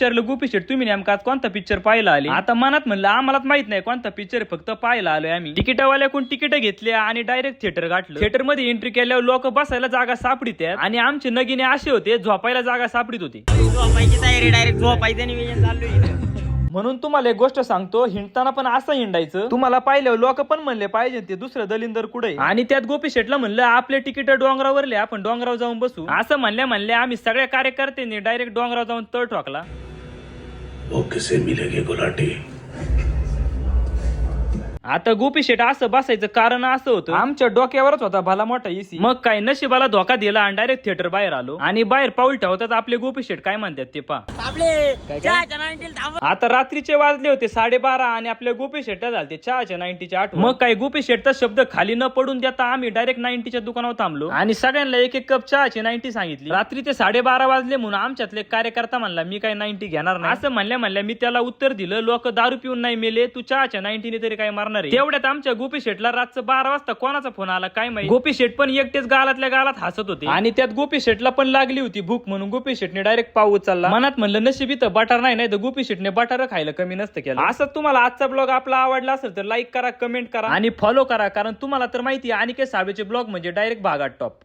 विचारलं गोपी शेट तुम्ही नेमका कोणता पिक्चर पाहायला आले? आता मनात म्हणलं आम्हालाच माहीत नाही कोणता पिक्चर फक्त पाहायला आलोय आम्ही. तिकीटवाल्याकडून तिकीट घेतले आणि डायरेक्ट थिएटर गाठलं. थिएटरमध्ये एंट्री केल्यावर लोक बसायला जागा सापडीत आणि आमचे नगिने असे होते झोपायला जागा सापडीत होते. झोपायची तयारी डायरेक्ट झोपायचं निवेदन चालू आहे म्हणून तुम्हाला एक गोष्ट सांगतो हिंडताना पण असं हिंडायचं. तुम्हाला पाहिलं लोक पण म्हणले पाहिजे ते दुसरं दलिंदर कुठे आणि त्यात गोपी शेटला म्हणलं आपले तिकीट डोंगरावरले आपण डोंगरावर जाऊन बसू. असं म्हणल्या म्हणल्या आम्ही सगळ्या कार्यकर्त्यांनी डायरेक्ट डोंगरावर जाऊन तळ ठोकला. वो किसे मिलेंगे गुलाटी। आता गोपी शेट असं बसायचं कारण असं होतं. आमच्या डोक्यावरच होता भला मोठा एसी. मग काय नशिबाला धोका दिला आणि डायरेक्ट थिएटर बाहेर आलो. आणि बाहेर पाऊल ठेवतात आपले गोपी शेट काय म्हणतात ते पा. आता रात्रीचे वाजले होते साडेबारा आणि आपले गोपी शेट झाले चहाच्या नाईन्टीच्या आठ मग काय गोपी शेटचा शब्द खाली न पडून देता आम्ही डायरेक्ट नाईन्टीच्या दुकानावर थांबलो. आणि सगळ्यांना एक एक कप चहाची नाईन्टी सांगितली. रात्री ते साडेबारा वाजले म्हणून आमच्यातले कार्यकर्ता म्हणला मी काय नाईन्टी घेणार नाही. असं म्हणल्या म्हणल्या मी त्याला उत्तर दिलं लोक दारू पिऊन नाही मेले तू चहाच्या नाईन्टीने तरी काय मारणार आहे तेवढ्यात आमच्या गोपी शेटला रातचं बारा वाजता कोणाचा फोन आला काय माहिती? गोपी शेट पण एकटेच गालातल्या गालात हसत होते. आणि त्यात गोपी शेटला पण लागली होती भूक म्हणून. गोपी शेटने डायरेक्ट पाव उचलला. मनात म्हणलं नशीब इथं बटार नाही नाही तर गोपी शेटने बटार खायला कमी नसतं केलं. असं तुम्हाला आजचा ब्लॉग आपला आवडला असेल तर लाईक करा कमेंट करा. आणि फॉलो करा कारण तुम्हाला तर माहिती आहे अनिकेत साबळेचे ब्लॉग म्हणजे डायरेक्ट भागात टॉप